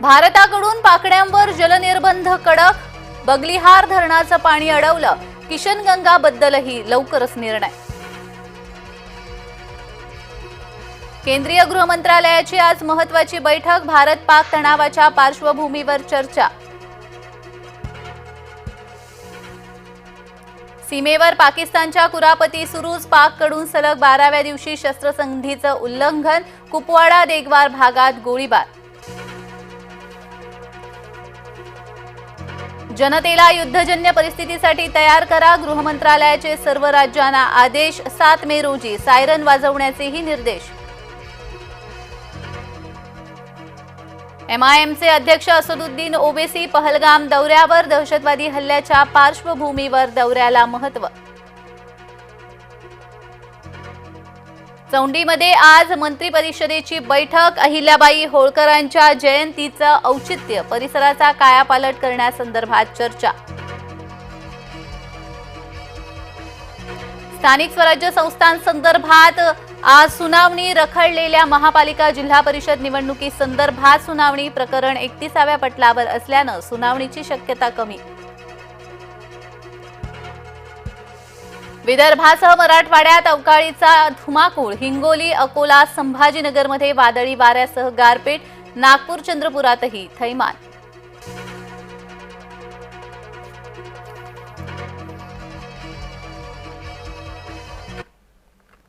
भारताकडून पाकड्यांवर जलनिर्बंध कडक. बगलिहार धरणाचं पाणी अडवलं. किशनगंगा बद्दलही लवकरच निर्णय. केंद्रीय गृह मंत्रालयाची आज महत्वाची बैठक भारत पाक तणावाच्या पार्श्वभूमीवर चर्चा. सीमेवर पाकिस्तानच्या कुरापती सुरूच पाककडून सलग बाराव्या दिवशी शस्त्रसंधीचं उल्लंघन. कुपवाडा देगवार भागात गोळीबार. जनतेला युद्धजन्य परिस्थितीसाठी तयार करा. गृहमंत्रालयाचे सर्व राज्यांना आदेश. सात मे रोजी सायरन वाजवण्याचेही निर्देश. एमआयएमचे अध्यक्ष असदुद्दीन ओवेसी पहलगाम दौऱ्यावर दहशतवादी हल्ल्याच्या पार्श्वभूमीवर दौऱ्याला महत्त्व चौंडीमध्ये आज मंत्री परिषदेची बैठक. अहिल्याबाई होळकरांच्या जयंतीचं औचित्य परिसराचा कायापालट करण्यासंदर्भात चर्चा. स्थानिक स्वराज्य संस्थांसंदर्भात आज सुनावणी रखडलेल्या महापालिका जिल्हा परिषद निवडणुकी संदर्भात सुनावणी प्रकरण एकतीसाव्या पटलावर असल्यानं सुनावणीची शक्यता कमी. विदर्भासह मराठवाड्यात अवकाळीचा धुमाकूळ हिंगोली अकोला संभाजीनगरमध्ये वादळी वाऱ्यासह गारपीट नागपूर चंद्रपुरातही थैमान.